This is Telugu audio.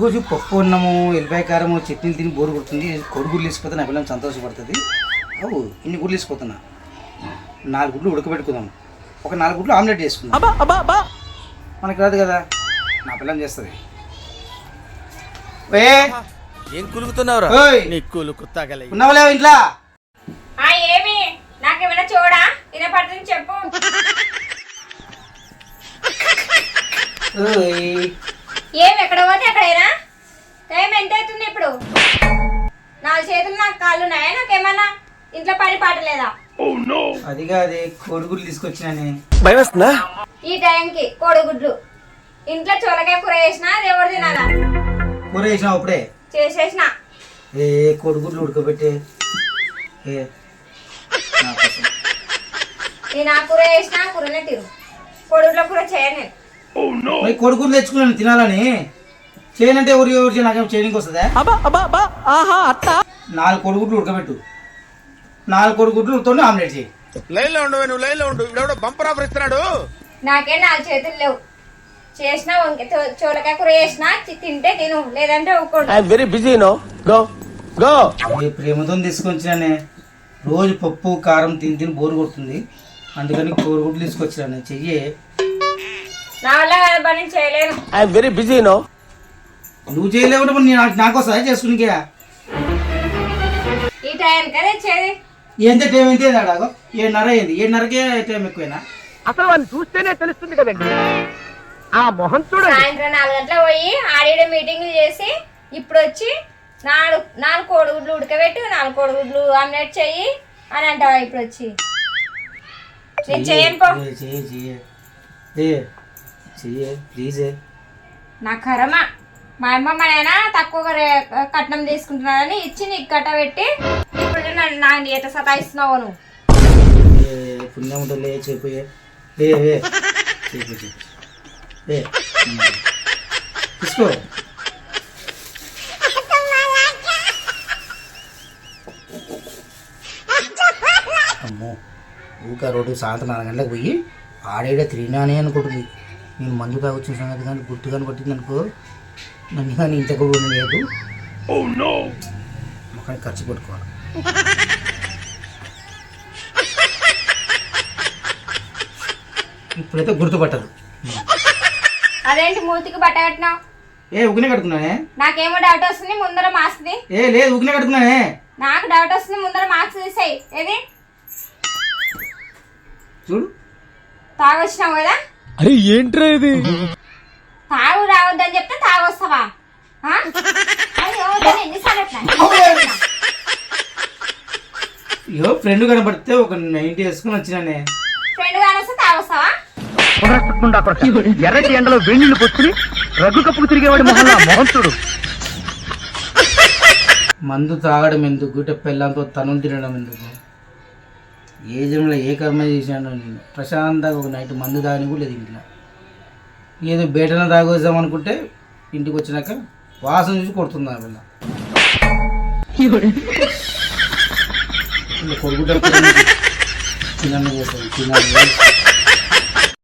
రోజు పప్పు అన్నము ఎల్లిపాయ కారము చట్నీలు తిని బోరు కొడుతుంది. కొడుగుడ్లు వేసిపోతే నా పిల్లలు సంతోషపడుతుంది. అవు ఇన్ని గుడ్లు వేసిపోతున్నా నాలుగు గుడ్లు ఉడకబెట్టుకుందాం. ఒక నాలుగు గుడ్లు ఆమ్లెట్ చేసుకుందాం మనకి రాదు కదా. నా పిల్లని చేస్తుంది. ఏ? ఏం కులుకుతున్నావురా. నీ కులుకు తగలే ఉన్నావా ఇంట్లో? ఆ ఏమి? నాకేమైనా చూడా? వినపడుతుంది చెప్పు. ఏమి ఎక్కడ పోతే ఎక్కడైనా టైం ఎంత అవుతుంది ఇప్పుడు? నాలుగు చేతులు నాకు కాళ్ళు ఉన్నాయా? నాకేమన్నా ఇంట్లో పని పాట లేదా? అది కాదే కోడిగుడ్లు తీసుకొచ్చినానే భయం వస్తుందా? ఈ టైంకి కోడిగుడ్లు. ఇంట్లో చోలకాయ కూర చేసినా అది ఎవరు తినాలా? కూర వేసినావు అప్పుడే? చేసేసిన. ఏ కోడిగుడ్లు ఉడకబెట్టే. ఏ. నేను ఆ కూర చేసినా కూరనే తిరు కోడిగుడ్ల కూర చేయను నేను. మరి కొడుకులు తెచ్చుకున్నాను తినాలని. చేయనంటే ఎవరు ఎవరు నాకేం చేయడానికి వస్తుందా? నాలుగు కొడుగుడ్లు ఉడకబెట్టు. నాలుగు కొడుగుడ్లతో ఆమ్లెట్ చేయి. లైన్లో ఉండు నువ్వు లైన్లో ఉండు ఎవడో బంపర్ ఆఫర్ ఇస్తున్నాడు. నాకే నాలుగు చేతులు లేవు. చేసినా చోలకాయ కూర చేసినా తింటే తిను. లేదంటే ఊకోడు I'm very busy no. Go go. ఏ ప్రేమతో తీసుకొచ్చినానే. రోజు పప్పు కారం తిని తిని బోరు కొడుతుంది. అందుకని కోడిగుడ్లు తీసుకొచ్చినానే. చెయ్యి. నా వల్ల కాదు పని నేను చేయలేను. ఐఎమ్ వెరీ బిజీ నో నువ్వు నేను నాకు వస్తుందా చేసుకునికే. ఈ టైంకి తెచ్చేది ఎంత టైం ఎంత అడాగో ఏడున్నర అయింది. ఏడున్నరకే టైం ఎక్కువైనా? అసలు వాడిని చూస్తేనే తెలుస్తుంది కదండి. ఆ మొహం చూడండి. సాయంత్రం నాలుగు గంటలకు పోయి ఆడిడ మీటింగ్లు చేసి ఇప్పుడు వచ్చి నాలుగు నాలుగు కోడిగుడ్లు ఉడకబెట్టు నాలుగు కోడిగుడ్లు ఆమ్లెట్ చెయ్యి అని అంటావా ఇప్పుడు వచ్చి? నేను చేయను పో ఏ, చెయ్యి చెయ్యి. ఏ చెయ్యి ప్లీజ్ నా కర్మ. మా అమ్మ మా నాయన తక్కువ రే- కట్నం తీసుకుంటున్నారని ఇచ్చి నీకు కట్టబెట్టి ఇప్పుడు నన్ను నా ఎట సతాయిస్తున్నావు నువ్వు? ఏ పుణ్యం ఉంటుంది చెప్పు ఏ. ఏ ఏ చెప్పు చెప్పు. ఏ ఉమ్. తీసుకో. అమ్మో ఊక రోడ్డు సాయంత్రం నాలుగు గంటలకు పోయి ఆడేడ తిరిగినానే అనుకుంటుంది. నేను మందు తాగొచ్చిన సంగతి కానీ గుర్తు కానీ కొట్టింది అనుకో. నన్ను కానీ ఇంత కూడా లేదు మొక్కని ఖర్చు పెట్టుకోవాలి. ఇప్పుడైతే గుర్తుపట్టదు. అదేంటి మూతికి బట్ట కట్టినావు? ఏ ఉగ్నే కట్టుకున్నానే నాకేమో డౌట్ వస్తుంది ముందర మాస్క్ది ఏ లేదు ఉగ్నే కట్టుకున్నానే నాకు డౌట్ వస్తుంది ముందర మాస్క్ తీసేయి. ఏది? చూడు. తాగొచ్చినావు కదా? అరే ఏంట్రా ఇది? తాగు రావద్దని చెప్తే తాగొస్తావా? ఆ? అది రావద్దని ఎన్నిసార్లు చెప్పినా? అయ్యో ఫ్రెండ్ కనబడితే ఒక నైన్టీ వేసుకుని వచ్చినానే. ఫ్రెండ్ కానొస్తే తాగొస్తావా. ఎర్రటి ఎండలో వెన్నీళ్ళు పొచ్చుకుని రగ్గు కప్పుకు తిరిగేవాడి మొహంలో ఆ మొహం చూడు. మందు తాగడం ఎందుకు? గుట్ట పెళ్ళంతో తను తినడం ఎందుకు? ఏ జన్మలో ఏ కర్మ చేశాను నేను. ప్రశాంతంగా ఒక నైట్ మందు తాగని కూడా లేదు ఇంట్లో. ఏదో బేటన తాగొద్దాం అనుకుంటే ఇంటికి వచ్చినాక వాసన చూసి కొడుతుంది ఆ పిల్ల. కొడుకుంటే తినని చేస్తుంది తినాలి